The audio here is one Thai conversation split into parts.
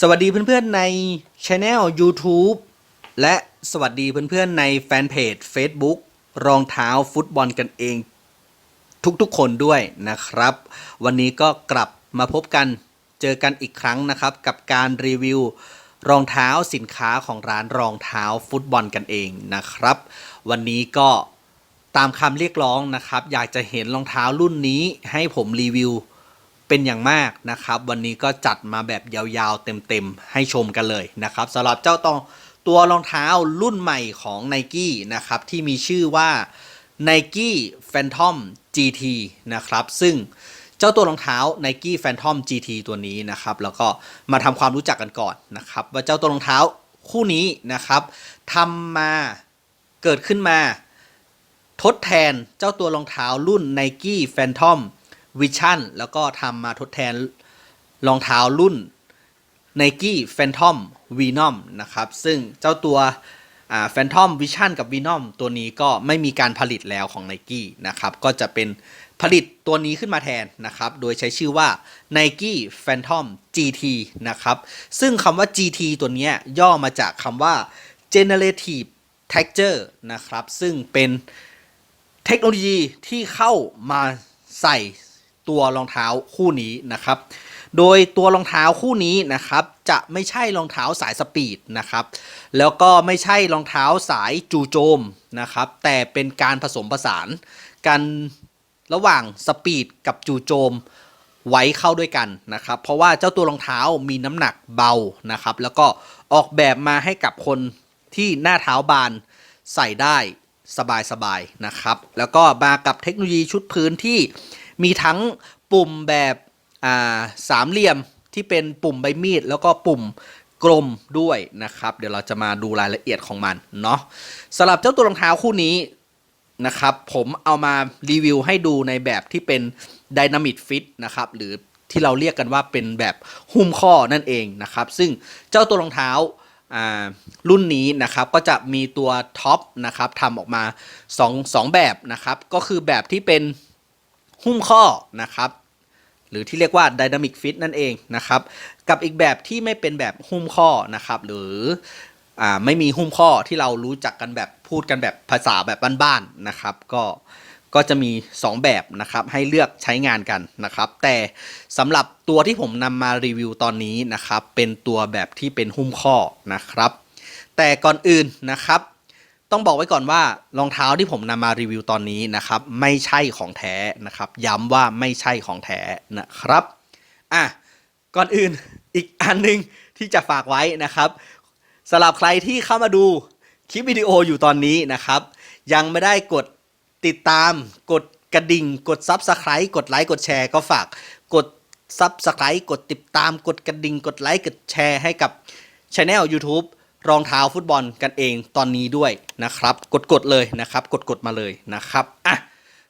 สวัสดีเพื่อนๆในช anel YouTube และสวัสดีเพื่อนๆในแฟนเพจ Facebook รองเท้าฟุตบอลกันเอง ทุกๆคนด้วยนะครับ วันนี้ก็กลับมาพบกันเจอกันอีกครั้งนะครับ กับการรีวิวรองเท้าสินค้าของร้านรองเท้าฟุตบอลกันเองนะครับ วันนี้ก็ตามคำเรียกร้องนะครับ อยากจะเห็นรองเท้ารุ่นนี้ให้ผมรีวิว เป็นอย่างมากนะครับ วันนี้ก็จัดมาแบบยาวๆ เต็มๆ ให้ชมกันเลยนะครับสำหรับเจ้าตองตัวรองเท้ารุ่นใหม่ของ n i กี้นะครับ ที่มีชื่อว่า Nike Phantom GT นะครับ ซึ่งเจ้าตัวรองเท้า Nike Phantom GT ตัวนี้นะครับ แล้วก็มาทำความรู้จักกันก่อนนะครับ ว่าเจ้าตัวรองเท้าคู่นี้นะครับทำมาเกิดขึ้นมา ทดแทนเจ้าตัวรองเท้ารุ่น Nike Phantom Vision แล้วก็ทำมาทดแทนรองเท้ารุ่น Nike Phantom Venom นะครับ ซึ่งเจ้าตัวอ่า Phantom Vision กับ Venom ตัวนี้ก็ไม่มีการผลิตแล้วของ Nike นะครับ ก็จะเป็นผลิตตัวนี้ขึ้นมาแทนนะครับ โดยใช้ชื่อว่า Nike Phantom GT นะครับ ซึ่งคำว่า GT ตัวนี้ย่อมาจากคำว่า Generative Texture นะครับ ซึ่งเป็นเทคโนโลยีที่เข้ามาใส่ ตัวรองเท้าคู่นี้นะครับ โดยตัวรองเท้าคู่นี้นะครับจะไม่ใช่รองเท้าสายสปีดนะครับ แล้วก็ไม่ใช่รองเท้าสายจูโจมนะครับ แต่เป็นการผสมผสานกันระหว่างสปีดกับจูโจมไว้เข้าด้วยกันนะครับ เพราะว่าเจ้าตัวรองเท้ามีน้ำหนักเบานะครับ แล้วก็ออกแบบมาให้กับคนที่หน้าเท้าบานใส่ได้สบายๆนะครับ แล้วก็มากับเทคโนโลยีชุดพื้นที่ มีทั้งปุ่มแบบาสามเหลี่ยมที่เป็นปุ่มใบมีด แล้วก็ปุ่มกลมด้วยนะครับ เดี๋ยวเราจะมาดูรายละเอียดของมันเนาะสำหรับเจ้าตัวรองเท้าคู่นี้นะครับผมเอามารีวิวให้ดูในแบบที่เป็น Dynamic Fit นะครับหรือที่เราเรียกกันว่าเป็นแบบหุ้มข้อนั่นเองนะครับซึ่งเจ้าตัวรองเท้าอ่ารุ่นนี้นะครับก็จะมีตัวท็อปนะครับทำออกมา2 2แบบนะครับก็คือแบบที่เป็น หุ้มข้อนะครับ หรือที่เรียกว่า Dynamic Fit นั่นเองนะครับ กับอีกแบบที่ไม่เป็นแบบหุ้มข้อนะครับ หรืออ่าไม่มีหุ้มข้อที่เรารู้จักกันแบบพูดกันแบบภาษาแบบบ้านๆนะครับ ก็ก็จะมี 2 แบบนะครับให้เลือกใช้งานกันนะครับ แต่สำหรับตัวที่ผมนำมารีวิวตอนนี้นะครับ เป็นตัวแบบที่เป็นหุ้มข้อนะครับ แต่ก่อนอื่นนะครับ ต้องบอกไว้ก่อนว่ารองเท้าที่ผมนำมารีวิวตอนนี้นะครับ ไม่ใช่ของแท้นะครับ ย้ำว่าไม่ใช่ของแท้นะครับ อะ ก่อนอื่นอีกอันหนึงที่จะฝากไว้นะครับสำหรับใครที่เข้ามาดูคลิปวิดีโออยู่ตอนนี้นะครับ ยังไม่ได้กดติดตาม กดกระดิ่ง กด Subscribe กดไลค์กดแชร์ก็ฝากกด Subscribe กดติดตามกดกระดิ่ง กดไลค์กดแชร์ให้กับ Channel YouTube รองเท้าฟุตบอลกันเองตอนนี้ด้วยนะครับกดกดๆเลยนะครับกดกดๆมาเลยนะครับอะ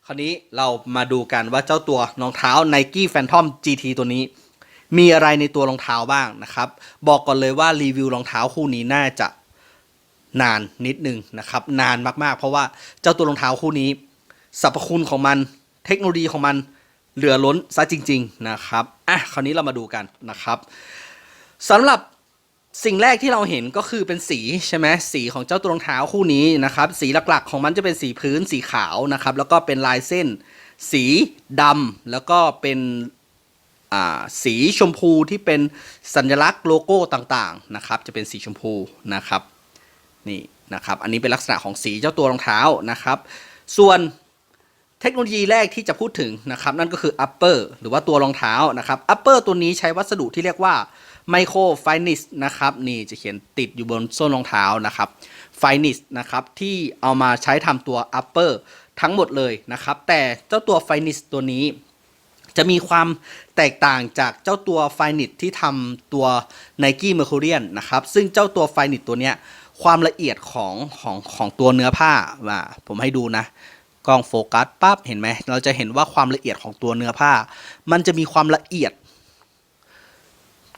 คราวนี้เรามาดูกันว่าเจ้าตัวรองเท้า Nike Phantom GT ตัวนี้ มีอะไรในตัวรองเท้าบ้างนะครับ บอกก่อนเลยว่ารีวิวรองเท้าคู่นี้น่าจะนานนิดนึงนะครับ นานมากๆ เพราะว่าเจ้าตัวรองเท้าคู่นี้สรรพคุณของมัน เทคโนโลยีของมันเหลือล้นซะจริง ๆ นะครับ อะ คราวนี้เรามาดูกันนะครับสำหรับ สิ่งแรกที่เราเห็นก็คือเป็นสีใช่ไหมสีของเจ้าตัวรองเท้าคู่นี้นะครับ สีหลักๆ ของมันจะเป็นสีพื้นสีขาวนะครับ แล้วก็เป็นลายเส้น สีดำแล้วก็เป็นสีชมพูที่เป็นสัญลักษณ์โลโก้ต่างๆนะครับ จะเป็นสีชมพูนะครับนี่นะครับ อันนี้เป็นลักษณะของสีเจ้าตัวรองเท้านะครับ ส่วนเทคโนโลยีแรกที่จะพูดถึงนะครับ นั่นก็คือ upper หรือว่าตัวรองเท้านะครับ upper ตัวนี้ใช้วัสดุที่เรียกว่า micro finis นะครับนี่จะเขียนติดอยู่บนส้นรองเท้านะครับ finis นะครับที่เอามาใช้ทำตัว upper ทั้งหมดเลยนะครับแต่เจ้าตัว finis ตัวนี้ จะมีความแตกต่างจากเจ้าตัวไฟนิตที่ทำตัว Nike Mercurian นะครับซึ่งเจ้าตัวไฟนิตตัวเนี้ยความละเอียดของของของตัวเนื้อผ้าว่าผมให้ดูนะกล้องโฟกัสปั๊บเห็นไหมเราจะเห็นว่าความละเอียดของตัวเนื้อผ้า มันจะมีความละเอียด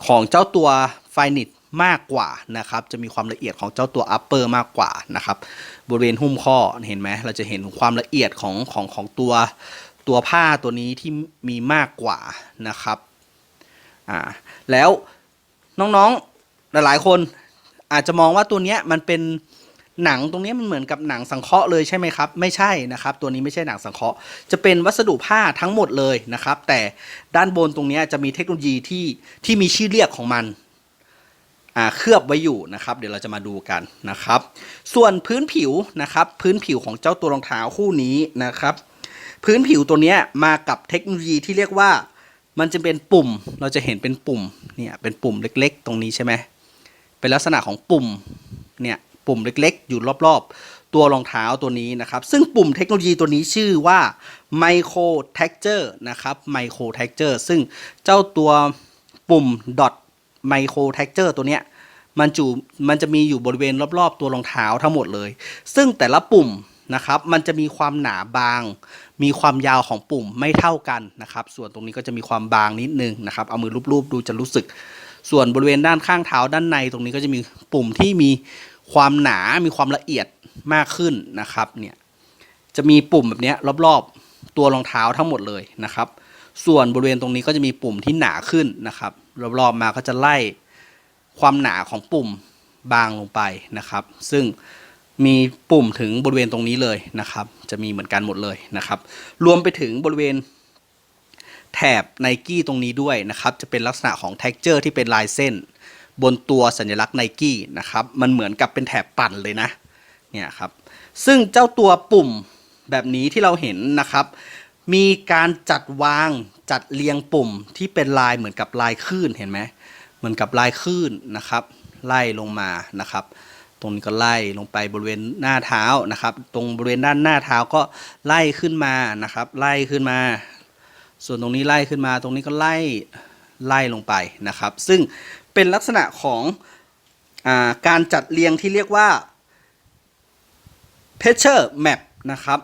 ของเจ้าตัวไฟนิตมากกว่านะครับ จะมีความละเอียดของเจ้าตัวอัปเปอร์มากกว่านะครับ บริเวณหุ้มข้อเห็นไหมเราจะเห็นความละเอียดของของของตัวตัวผ้าตัวนี้ที่มีมากกว่านะครับอ่าแล้วน้องๆหลายๆคนอาจจะมองว่าตัวเนี้ยมันเป็น หนังตรงนี้มันเหมือนกับหนังสังเคราะห์เลยใช่ไหมครับ ไม่ใช่นะครับ ตัวนี้ไม่ใช่หนังสังเคราะห์จะเป็นวัสดุผ้าทั้งหมดเลยนะครับ แต่ด้านบนตรงนี้จะมีเทคโนโลยีที่ที่มีชื่อเรียกของมันอ่าเคลือบไว้อยู่นะครับ เดี๋ยวเราจะมาดูกันนะครับ ส่วนพื้นผิวนะครับ พื้นผิวของเจ้าตัวรองเท้าคู่นี้นะครับ พื้นผิวตัวนี้มากับเทคโนโลยีที่เรียกว่า มันจะเป็นปุ่ม เราจะเห็นเป็นปุ่มเนี่ยเป็นปุ่มเล็ก ๆ ตรงนี้ใช่ไหมเป็นลักษณะของปุ่มเนี่ย ปุ่มเล็กๆ อยู่รอบๆ ตัวรองเท้าตัวนี้นะครับ ซึ่งปุ่มเทคโนโลยีตัวนี้ชื่อว่า Micro Texture นะครับ Micro Texture ซึ่งเจ้าตัวปุ่ม dot Micro Texture ตัวเนี้ยมันจูมันจะมีอยู่บริเวณรอบๆ ตัวรองเท้าทั้งหมดเลย ซึ่งแต่ละปุ่มนะครับ มันจะมีความหนาบาง มีความยาวของปุ่มไม่เท่ากันนะครับ ส่วนตรงนี้ก็จะมีความบางนิดนึงนะครับ เอามือรูปๆดูจะรู้สึก ส่วนบริเวณด้านข้างเท้าด้านในตรงนี้ก็จะมีปุ่มที่มี ความหนามีความละเอียดมากขึ้นนะครับเนี่ยจะมีปุ่มแบบนี้รอบๆตัวรองเท้าทั้งหมดเลยนะครับ ส่วนบริเวณตรงนี้ก็จะมีปุ่มที่หนาขึ้นนะครับรอบๆมาก็จะไล่ความหนาของปุ่มบางลงไปนะครับ ซึ่งมีปุ่มถึงบริเวณตรงนี้เลยนะครับ จะมีเหมือนกันหมดเลยนะครับ รวมไปถึงบริเวณแถบไนกี้ตรงนี้ด้วยนะครับ จะเป็นลักษณะของ t e x t อร์ที่เป็นลายเส้น บนตัวสัญลักษณ์ไนกี้นะครับ มันเหมือนกับเป็นแถบปั่นเลยนะ เนี่ยครับ ซึ่งเจ้าตัวปุ่มแบบนี้ที่เราเห็นนะครับ มีการจัดวางจัดเรียงปุ่มที่เป็นลายเหมือนกับลายคลื่นเห็นไหมเหมือนกับลายคลื่นนะครับ ไล่ลงมานะครับ ตรงนี้ก็ไล่ลงไปบริเวณหน้าเท้านะครับ ตรงบริเวณด้านหน้าเท้าก็ไล่ขึ้นมานะครับ ไล่ขึ้นมา ส่วนตรงนี้ไล่ขึ้นมา ตรงนี้ก็ไล่ไล่ลงไปนะครับ ซึ่ง เป็นลักษณะของอาการจัดเรียงที่เรียกว่า p e t u r e map นะครับ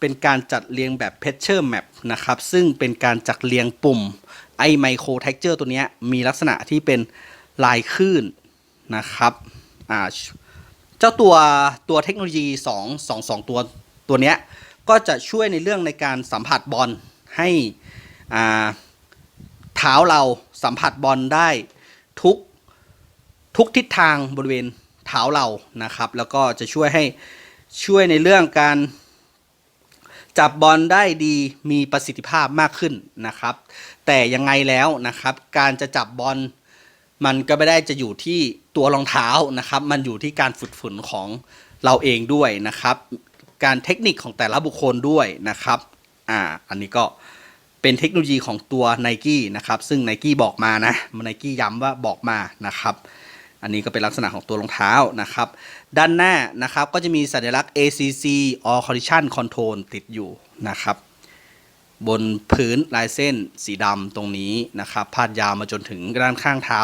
เป็นการจัดเรียงแบบ p e t u r e map นะครับ ซึ่งเป็นการจัดเรียงปุ่มไอ้ micro texture ตัวนี้มีลักษณะที่เป็นลายคลื่นนะครับอ่าเจ้าตัวตัวเทคโนโลยี2 2 2ตัวตัวเนี้ยก็จะช่วยในเรื่องในการสัมผัสบอลให้อ่าเท้าเราสัมผัสบอลได้ ทุกทุกทิศทางบริเวณเท้าเรานะครับ แล้วก็จะช่วยให้ช่วยในเรื่องการจับบอลได้ดีมีประสิทธิภาพมากขึ้นนะครับ แต่ยังไงแล้วนะครับ การจะจับบอลมันก็ไม่ได้จะอยู่ที่ตัวรองเท้านะครับ มันอยู่ที่การฝึกฝนของเราเองด้วยนะครับ การเทคนิคของแต่ละบุคคลด้วยนะครับ อ่า อันนี้ก็ เป็นเทคโนโลยีของตัว n i กี้นะครับ ซึ่ง n i กี้บอกมานะ n i กี้ย้ำว่าบอกมานะครับ อันนี้ก็เป็นลักษณะของตัวรองเท้านะครับ ด้านหน้านะครับก็จะมีสัญลักษณ์ ACC All Collision Control ติดอยู่นะครับบนพื้นลายเส้นสีดำตรงนี้นะครับพาดยาวมาจนถึงด้านข้างเท้า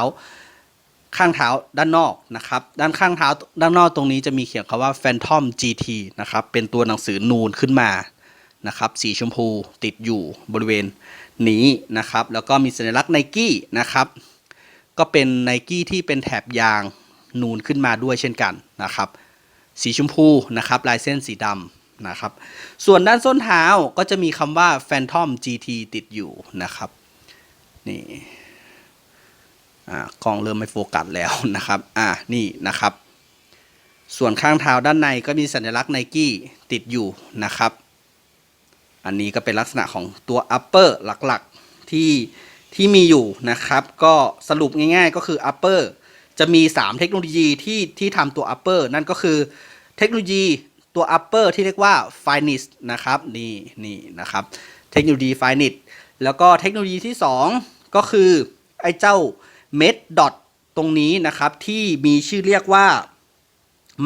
ข้างเท้าด้านนอกนะครับ ด้านข้างเท้าด้านนอกตรงนี้จะมีเขียนคำว่า Phantom GT นะครับ เป็นตัวหนังสือนูนขึ้นมา นะครับสีชมพูติดอยู่บริเวณนี้นะครับ แล้วก็มีสัญลักษณ์ Nike นะครับ ก็เป็น Nike ที่เป็นแถบยางนูนขึ้นมาด้วยเช่นกันนะครับ สีชมพูนะครับลายเส้นสีดำนะครับ ส่วนด้านส้นเท้าก็จะมีคำว่า Phantom GT ติดอยู่นะครับนี่อ่ากล้องเริ่มไม่โฟกัสแล้วนะครับอ่านี่นะครับ ส่วนข้างเท้าด้านในก็มีสัญลักษณ์ Nike ติดอยู่นะครับ อันนี้ก็เป็นลักษณะของตัว upper หลักๆที่ที่มีอยู่นะครับ ก็สรุปง่ายๆก็คือ upper จะมี 3 เทคโนโลยีที่ที่ทำตัว upper นั่นก็คือเทคโนโลยีตัว upper ที่เรียกว่า finest นะครับนี่นี่นะครับ เทคโนโลยี finest แล้วก็เทคโนโลยีที่ 2 ก็คือ ไอ้เจ้า med dot ตรงนี้นะครับที่มีชื่อเรียกว่า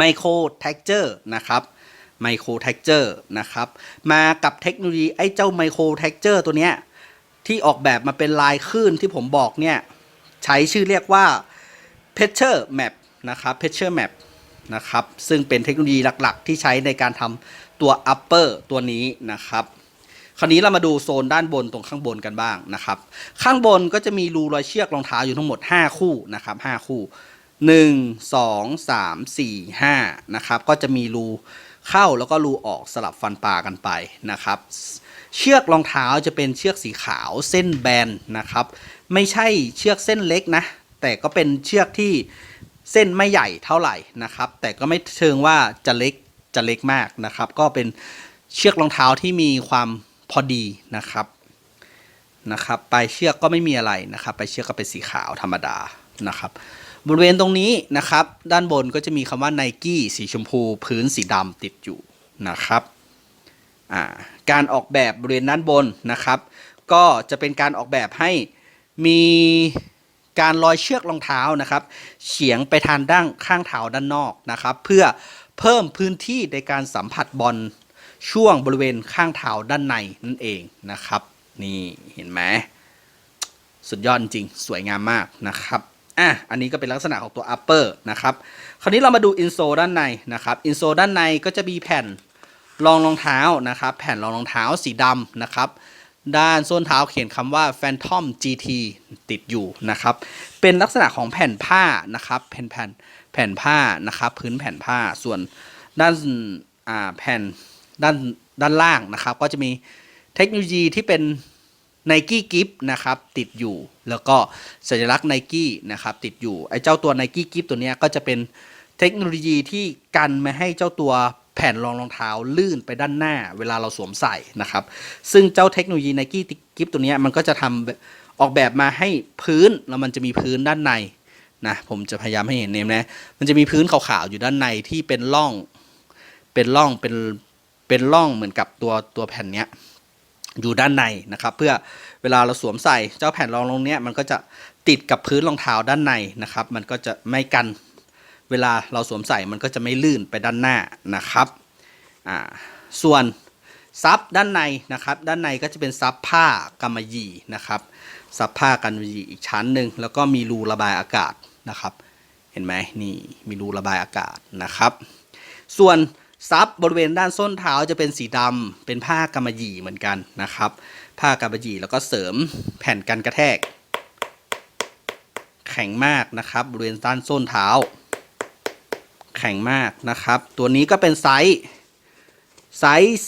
micro texture นะครับ micro texture นะครับ มากับเทคโนโลยีไอ้เจ้า micro texture ตัวเนี้ยที่ออกแบบมาเป็นลายคลื่นที่ผมบอกเนี่ย ใช้ชื่อเรียกว่า p e t u r e Map นะครับ p e t u r e Map นะครับ ซึ่งเป็นเทคโนโลยีหลักๆ ที่ใช้ในการทำตัว Upper ตัวนี้นะครับ คราวนี้เรามาดูโซนด้านบนตรงข้างบนกันบ้างนะครับ ข้างบนก็จะมีรูรอยเชือกรองเท้าอยู่ทั้งหมด 5 คู่นะครับ5คู่ 1 2 3 4 5นะครับ ก็จะมีรู เข้าแล้วก็รูออกสลับฟันปลากันไปนะครับ เชือกรองเท้าจะเป็นเชือกสีขาวเส้นแบนนะครับ ไม่ใช่เชือกเส้นเล็กนะ แต่ก็เป็นเชือกที่เส้นไม่ใหญ่เท่าไหร่นะครับ แต่ก็ไม่เชิงว่าจะเล็กจะเล็กมากนะครับ ก็เป็นเชือกรองเท้าที่มีความพอดีนะครับนะครับปลายเชือกก็ไม่มีอะไรนะครับปลายเชือกก็เป็นสีขาวธรรมดานะครับ บริเวณตรงนี้นะครับ ด้านบนก็จะมีคำว่า n i กี้สีชมพูพื้นสีดำติดอยู่นะครับการออกแบบบริเวณด้านบนนะครับ ก็จะเป็นการออกแบบให้มีการลอยเชือกรองเท้านะครับ เฉียงไปทางด้านข้างเท้าด้านนอกนะครับ เพื่อเพิ่มพื้นที่ในการสัมผัสบอลช่วงบริเวณข้างเท้าด้านในนั่นเองนะครับ นี่เห็นไหมสุดยอดจริงสวยงามมากนะครับ อะอันนี้ก็เป็นลักษณะของตัว upper นะครับคราวนี้เรามาดู insole ด้านในนะครับ insole ด้านในก็จะมีแผ่นรองรองเท้านะครับ แผ่นรองรองเท้าสีดำนะครับ ด้านส้นเท้าเขียนคำว่า Phantom GT ติดอยู่นะครับ เป็นลักษณะของแผ่นผ้านะครับ แผ่นแผ่นแผ่นผ้านะครับ พื้นแผ่นผ้าส่วนด้านอ่าแผ่นด้านด้านล่างนะครับ ก็จะมีเทคโนโลยีที่เป็น ไนกี้กิฟนะครับติดอยู่แล้วก็สัญลักษณ์ไนกี้นะครับติดอยู่ไอ้เจ้าตัวไนกี้กิฟตัวนี้ก็จะเป็นเทคโนโลยีที่กันไม่ให้เจ้าตัวแผ่นรองรองเท้าลื่นไปด้านหน้าเวลาเราสวมใส่นะครับ ซึ่งเจ้าเทคโนโลยีไนกี้กิฟตัวนี้มันก็จะทำออกแบบมาให้พื้นแล้วมันจะมีพื้นด้านในนะผมจะพยายามให้เห็นเนมนะมันจะมีพื้นขาวๆอยู่ด้านในที่เป็นร่องเป็นร่องเป็นเป็นร่องเหมือนกับตัวตัวแผ่นเนี้ย อยู่ด้านในนะครับ เพื่อเวลาเราสวมใส่เจ้าแผ่นรองรองเนี้ยมันก็จะติดกับพื้นรองเท้าด้านในนะครับ มันก็จะไม่กันเวลาเราสวมใส่มันก็จะไม่ลื่นไปด้านหน้านะครับอ่าส่วนซับด้านในนะครับ ด้านในก็จะเป็นซับผ้ากำมะหยี่นะครับซับผ้ากำมะหยี่อีกชั้นหนึ่งแล้วก็มีรูระบายอากาศนะครับ เห็นไหมนี่มีรูระบายอากาศนะครับ ส่วน ซับบริเวณด้านส้นเท้าจะเป็นสีดำเป็นผ้ากำมะหยี่เหมือนกันนะครับ ผ้ากำมะหยี่แล้วก็เสริมแผ่นกันกระแทก แข็งมากนะครับบริเวณด้านส้นเท้า แข็งมากนะครับ ตัวนี้ก็เป็นไซส์ไซส์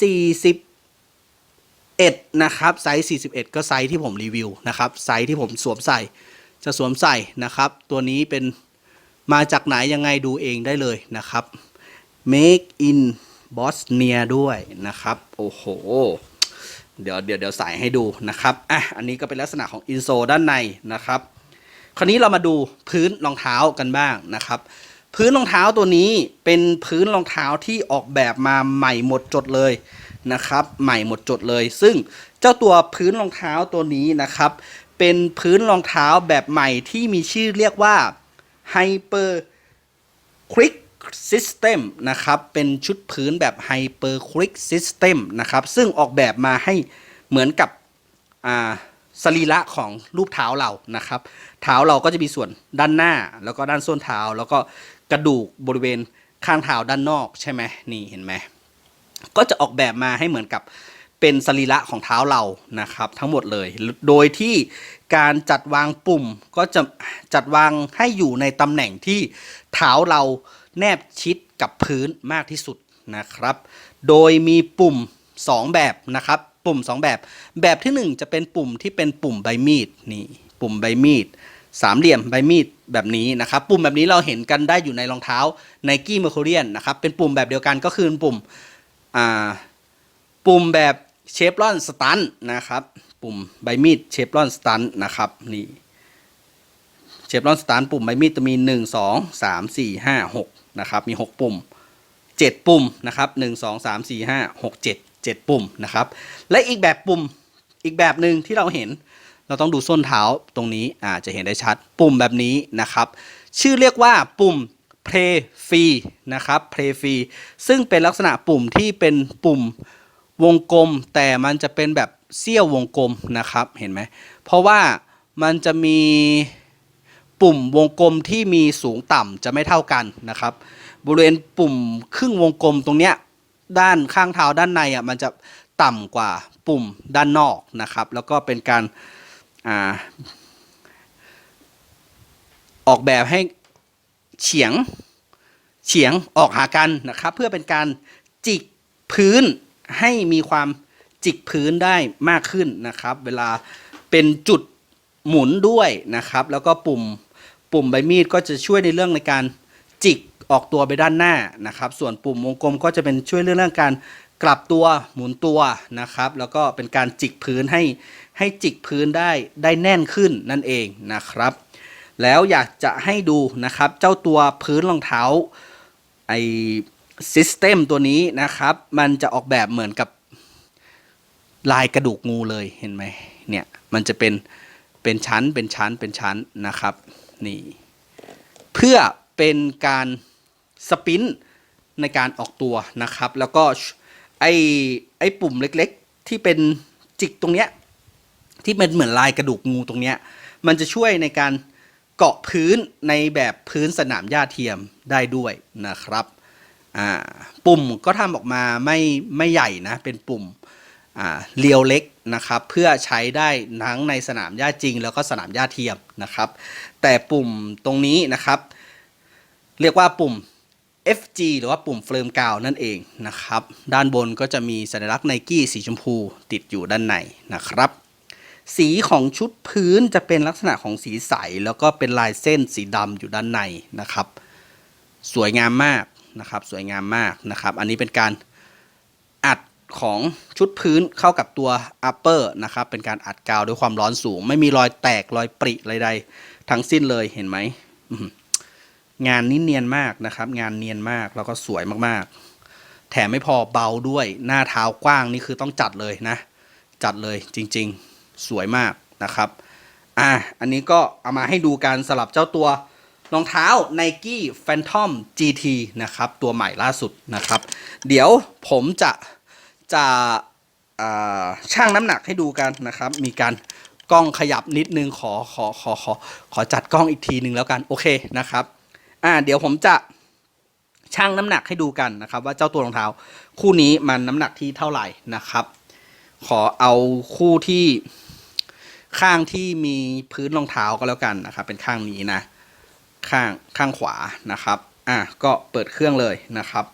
41นะครับไซส์41 ก็ไซส์ที่ผมรีวิวนะครับไซส์ที่ผมสวมใส่ จะสวมใส่นะครับ ตัวนี้เป็นมาจากไหนยังไงดูเองได้เลยนะครับ Make in Bosnia ด้วยนะครับ โอ้โห เดี๋ยวเดี๋ยวเดี๋ยวใส่ให้ดูนะครับ อะ อันนี้ก็เป็นลักษณะของอินโซด้านในนะครับ คราวนี้เรามาดูพื้นรองเท้ากันบ้างนะครับ พื้นรองเท้าตัวนี้เป็นพื้นรองเท้าที่ออกแบบมาใหม่หมดจดเลยนะครับ ใหม่หมดจดเลย ซึ่งเจ้าตัวพื้นรองเท้าตัวนี้นะครับ เป็นพื้นรองเท้าแบบใหม่ที่มีชื่อเรียกว่า Hyper Quick System นะครับเป็นชุดพื้นแบบ Hyper Quick System นะครับซึ่งออกแบบมาให้เหมือนกับสรีระของรูปเท้าเรานะครับ เท้าเราก็จะมีส่วนด้านหน้าแล้วก็ด้านส้นเท้า แล้วก็กระดูกบริเวณข้างเท้าด้านนอกใช่ไหมนี่เห็นไหมก็จะออกแบบมาให้เหมือนกับเป็นสรีระของเท้าเรานะครับ ทั้งหมดเลย โดยที่การจัดวางปุ่มก็จะจัดวางให้อยู่ในตำแหน่งที่เท้าเรา แนบชิดกับพื้นมากที่สุดนะครับ โดยมีปุ่ม 2 แบบนะครับ ปุ่ม 2 แบบ แบบที่ 1 จะเป็นปุ่มที่เป็นปุ่มใบมีดนี่ ปุ่มใบมีดสามเหลี่ยมใบมีดแบบนี้นะครับ ปุ่มแบบนี้เราเห็นกันได้อยู่ในรองเท้า Nike Mercurian นนะครับ เป็นปุ่มแบบเดียวกันก็คือปุ่มอ่าปุ่มแบบเชฟรอนสตันนะครับ ปุ่มใบมีดเชฟรอนสตันนะครับนี่เชฟรอนสตันปุ่มใบมีดจะมี 1 2 3 4 5 6 นะครับ มี 6 ปุ่ม 7 ปุ่มนะครับ1 2 3 4 5 6 7 7 ปุ่มนะครับ และอีกแบบปุ่มอีกแบบหนึ่งที่เราเห็นเราต้องดูส้นเท้าตรงนี้อาจะเห็นได้ชัดปุ่มแบบนี้นะครับ ชื่อเรียกว่าปุ่ม Play Free นะครับ Play Free ซึ่งเป็นลักษณะปุ่มที่เป็นปุ่มวงกลม แต่มันจะเป็นแบบเสี้ยววงกลมนะครับเห็นไหมเพราะว่ามันจะมี ปุ่มวงกลมที่มีสูงต่ำจะไม่เท่ากันนะครับ บริเวณปุ่มครึ่งวงกลมตรงเนี้ยด้านข้างเท้าด้านในอะมันจะต่ำกว่าปุ่มด้านนอกนะครับ แล้วก็เป็นการอ่าออกแบบให้เฉียงเฉียงออกหากันนะครับ เพื่อเป็นการจิกพื้นให้มีความจิกพื้นได้มากขึ้นนะครับ เวลาเป็นจุดหมุนด้วยนะครับ แล้วก็ปุ่ม ปุ่มใบมีดก็จะช่วยในเรื่องในการจิกออกตัวไปด้านหน้านะครับ ส่วนปุ่มวงกลมก็จะเป็นช่วยเรื่องการกลับตัวหมุนตัวนะครับ แล้วก็เป็นการจิกพื้นให้ให้จิกพื้นได้ได้แน่นขึ้นนั่นเองนะครับ แล้วอยากจะให้ดูนะครับ เจ้าตัวพื้นรองเท้าไอซิสเต็มตัวนี้นะครับ มันจะออกแบบเหมือนกับลายกระดูกงูเลยเห็นไหมเนี่ยมันจะเป็นเป็นชั้นเป็นชั้นเป็นชั้นนะครับ นี่เพื่อเป็นการสปรินต์ในการออกตัวนะครับ แล้วก็ไอไอปุ่มเล็กๆ ที่เป็นจิกตรงเนี้ยที่เป็นเหมือนลายกระดูกงูตรงเนี้ยมันจะช่วยในการเกาะพื้นในแบบพื้นสนามหญ้าเทียมได้ด้วยนะครับ ปุ่มก็ทำออกมาไม่ไม่ใหญ่นะ เป็นปุ่ม เรียวเล็กนะครับเพื่อใช้ได้ทั้งในสนามหญ้าจริง แล้วก็สนามหญ้าเทียมนะครับแต่ปุ่มตรงนี้นะครับ เรียกว่าปุ่ม FG หรือว่าปุ่มเฟิร์มกาวนั่นเองนะครับ ด้านบนก็จะมีสัญลักษณ์ไนกี้สีชมพูติดอยู่ด้านในนะครับ สีของชุดพื้นจะเป็นลักษณะของสีใส แล้วก็เป็นลายเส้นสีดำอยู่ด้านในนะครับ สวยงามมากนะครับ สวยงามมากนะครับ อันนี้เป็นการ ของชุดพื้นเข้ากับตัว upper นะครับ เป็นการอัดกาวด้วยความร้อนสูง ไม่มีรอยแตกรอยปริอะไรใดทั้งสิ้นเลยเห็นไหม งานนี้เนียนมากนะครับ งานเนียนมากแล้วก็สวยมากๆ แถมไม่พอเบาด้วยหน้าเท้ากว้างนี่คือต้องจัดเลยนะ จัดเลยจริงๆ สวยมากนะครับ อะอันนี้ก็เอามาให้ดูการสลับเจ้าตัวรองเท้า Nike Phantom GT นะครับ ตัวใหม่ล่าสุดนะครับ เดี๋ยวผมจะ จะช่างน้ำหนักให้ดูกันนะครับ มีการกล้องขยับนิดนึงขอขอขอขอขอจัดกล้องอีกทีหนึ่งแล้วกันโอเคนะครับอ่าเดี๋ยวผมจะชั่งน้ำหนักให้ดูกันนะครับ ว่าเจ้าตัวรองเท้าคู่นี้มันน้ำหนักที่เท่าไหร่นะครับ ขอเอาคู่ที่ข้างที่มีพื้นรองเท้าก็แล้วกันนะครับ เป็นข้างนี้นะ ข้างข้างขวานะครับ อะก็เปิดเครื่องเลยนะครับ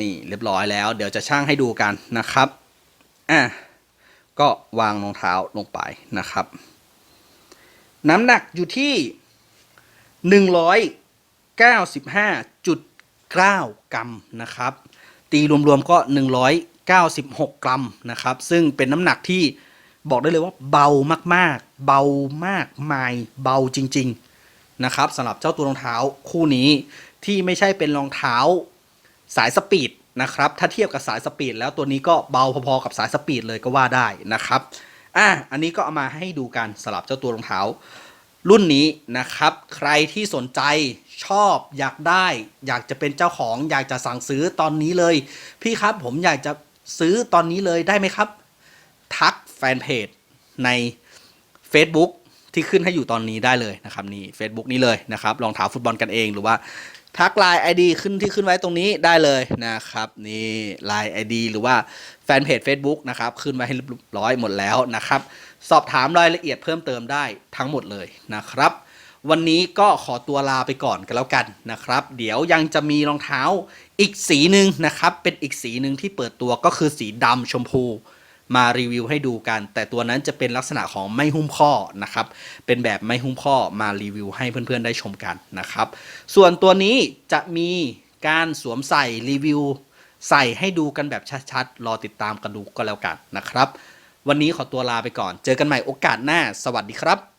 นี่เรียบร้อยแล้ว เดี๋ยวจะช่างให้ดูกันนะครับอะก็วางรองเท้าลงไปนะครับ น้ำหนักอยู่ที่195.9กรัมนะครับ ตีรวมๆก็196กรัมนะครับ ซึ่งเป็นน้ำหนักที่บอกได้เลยว่าเบามากๆ เบามากมายเบาจริง ๆนะครับสำหรับเจ้าตัวรองเท้าคู่นี้ที่ไม่ใช่เป็นรองเท้า สายสปีดนะครับ ถ้าเทียบกับสายสปีดแล้วตัวนี้ก็เบาพอๆกับสายสปีดเลยก็ว่าได้นะครับ อะ อันนี้ก็เอามาให้ดูกันสำหรับเจ้าตัวรองเท้า รุ่นนี้นะครับ ใครที่สนใจชอบอยากได้ อยากจะเป็นเจ้าของอยากจะสั่งซื้อตอนนี้เลย พี่ครับผมอยากจะซื้อตอนนี้เลยได้ไหมครับ ทักแฟนเพจใน Facebook ที่ขึ้นให้อยู่ตอนนี้ได้เลยนะครับนี่ Facebook นี้เลยนะครับรองเท้าฟุตบอลกันเองหรือว่า ทักไลน์ ID ขึ้นที่ขึ้นไว้ตรงนี้ได้เลยนะครับนี่ไลน์ ID หรือว่าแฟนเพจ Facebook นะครับขึ้นไว้ให้เรียบร้อยหมดแล้วนะครับ สอบถามรายละเอียดเพิ่มเติมได้ทั้งหมดเลยนะครับ วันนี้ก็ขอตัวลาไปก่อนกันแล้วกันนะครับ เดี๋ยวยังจะมีรองเท้าอีกสีหนึ่งนะครับ เป็นอีกสีหนึ่งที่เปิดตัวก็คือสีดำชมพู มารีวิวให้ดูกัน แต่ตัวนั้นจะเป็นลักษณะของไม่หุ้มข้อนะครับ เป็นแบบไม่หุ้มข้อมารีวิวให้เพื่อนๆได้ชมกันนะครับ ส่วนตัวนี้จะมีการสวมใส่รีวิว ใส่ให้ดูกันแบบชัดๆ รอติดตามกันดูก็แล้วกันนะครับ วันนี้ขอตัวลาไปก่อน เจอกันใหม่โอกาสหน้า สวัสดีครับ